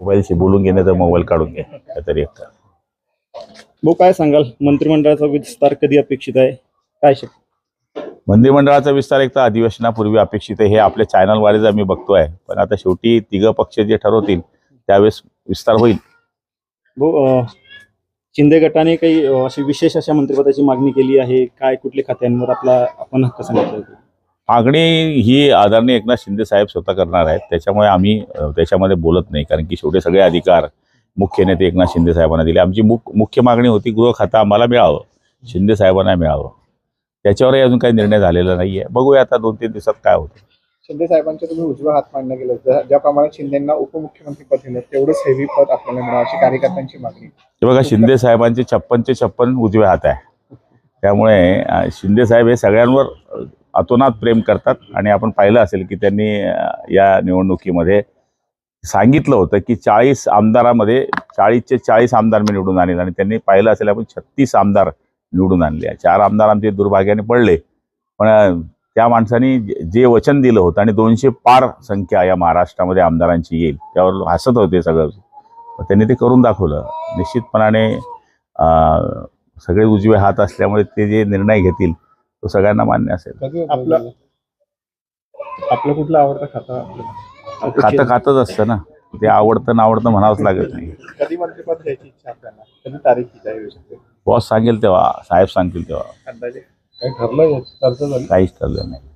मोबाईलशी बोलून घेणे तर मोबाईल काढून घे काहीतरी एक. कर. भाऊ काय सांगाल? मंत्रिमंडळाचा विस्तार कधी अपेक्षित आहे? काय शक्य मंत्रिमंडळाचा विस्तार एक तर अधिवेशनापूर्वी अपेक्षित आहे हे आपल्या चॅनलद्वारेच आम्ही बघतोय. पण आता शेवटी तिघं पक्ष जे ठरवतील त्यावेळेस विस्तार होईल. भाऊ अं, शिंदे गटाने काही अं, अशी विशेष अशा मंत्रिपदाची मागणी केली आहे? काय कुठल्या खात्यांवर आपला आपण हक्क सांगितला? मागणी ही आदरणीय एकनाथ शिंदे साहेब स्वतः करणार आहेत. त्याच्यामुळे आम्ही त्याच्यामध्ये बोलत नाही कारण की शेवटी सगळे अधिकार मुख्य नेते एकनाथ शिंदे साहेबांना दिले. आमची मुख मुख्य मागणी होती गृह खातं आम्हाला मिळावं शिंदे साहेबांना मिळावं. त्याच्यावरही अजून काही निर्णय झालेला नाहीये. बघूया आता दोन तीन दिवसात काय होतं. शिंदे साहेबांच्या तुम्ही उजवा हात मांडणं गेलं ज्या- ज्याप्रमाणे शिंदेना उपमुख्यमंत्री पद दिलं तेवढंच हेवी पद आपल्याला मिळावं अशी कार्यकर्त्यांची मागणी. हे बघा शिंदे साहेबांचे छप्पनचे छप्पन उजवे हात आहे. त्यामुळे शिंदे साहेब हे सगळ्यांवर अतोनात प्रेम करतात. आणि आपण पाहिलं असेल की त्यांनी या निवडणुकीमध्ये सांगितलं होतं की चाळीस आमदारामध्ये चाळीसचे चाळीस आमदार मी निवडून आणेल आणि त्यांनी पाहिलं असेल आपण छत्तीस आमदार निवडून आणले. चार आमदार आमचे दुर्भाग्याने पडले. पण त्या माणसाने जे- जे वचन दिलं होतं आणि दोनशे पार संख्या या महाराष्ट्रामध्ये आमदारांची येईल त्यावर हसत होते सगळं. त्यांनी ते करून दाखवलं. निश्चितपणाने सगळे उजवे हात असल्यामुळे ते जे निर्णय घेतील तो सगळ्यांना मान्य असेल. आपलं- आपलं कुठलं आवडतं खातं आपलं? खातं खातच असतं ना. ते आवडतं ना आवडतं म्हणावंच लागत नाही. कधी मंत्रिपद घ्यायची इच्छा आपल्याला? कधी तारीख शकते बॉस सांगेल तेव्हा साहेब सांगतील तेव्हा. अंदाजे? काही ठरलं काहीच ठरलं नाही.